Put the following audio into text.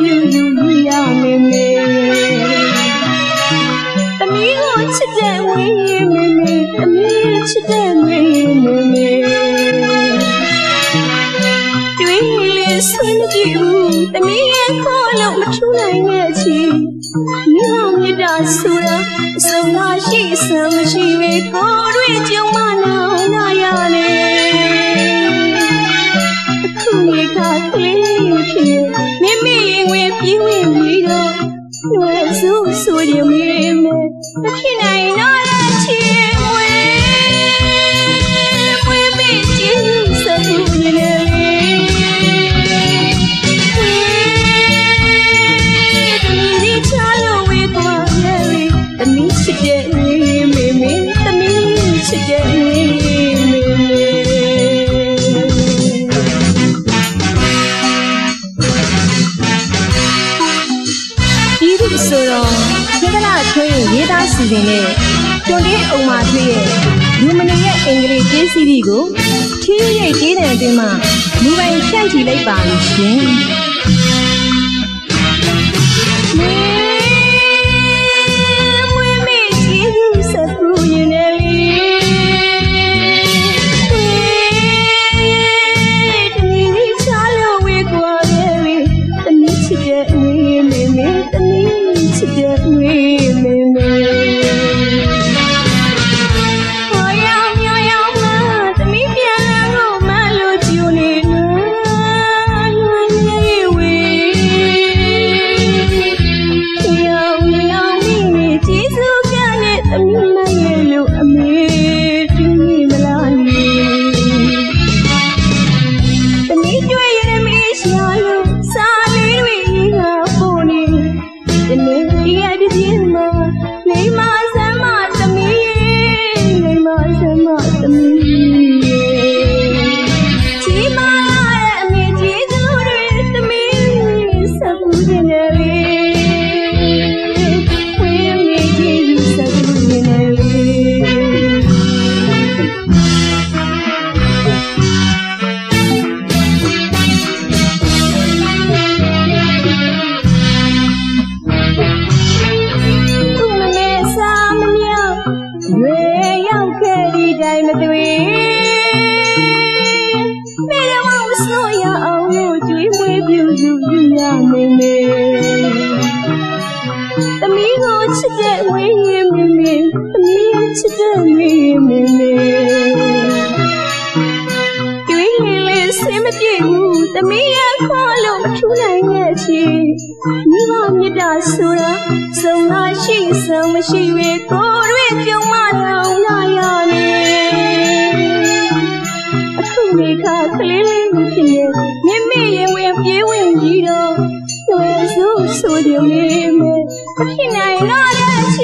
ကြွေးမွေးပြူယူရမယ်မေတမီးကိုချစ်တဲ့ဝင်းရင်မေမေတမီးချစ်တဲ့ဝင်းရင်မေမေကြွေးလေးဆွေးမကြည့်ဘူးတမီးရဲ့ခေါ်လို့မထူနိုင်ရဲ့ချီမိမမြတ်တာဆိုတာအစုံမရှိစမ်းမရှိပဲကိုယ်တွေ့ကြုံမ ဆိုရမေမေမဖြစ်နိုင်တော့ စီစဉ်တဲ့တွန်တေးအုံမာထွေးရဲ့လူမနေရဲ့အင်္ဂလိပ်ကျေးစီးပြီးကိုထီးရိပ်တေးတဲ့အတွင်းမှာလူပိုင်ဖြန့်ချီလိုက်ပါလို့ရှင် နဲ့သမီးမရဲ့လို့အမေ မေမေတမီးကိုချစ်တဲ့ဝင်းရင်မေမေတမီးချစ်တဲ့ဝင်းရင်မေမေကြွေးလေးလေးစင်မပြေဘူးတမီးရခေါ်လို့မထူနိုင်ရဲ့ချီမိမမြတ်တာဆိုတာစုံလာရှိစုံမရှိပဲကိုယ်တွေကြုံမလောင် ဝဲစုဆို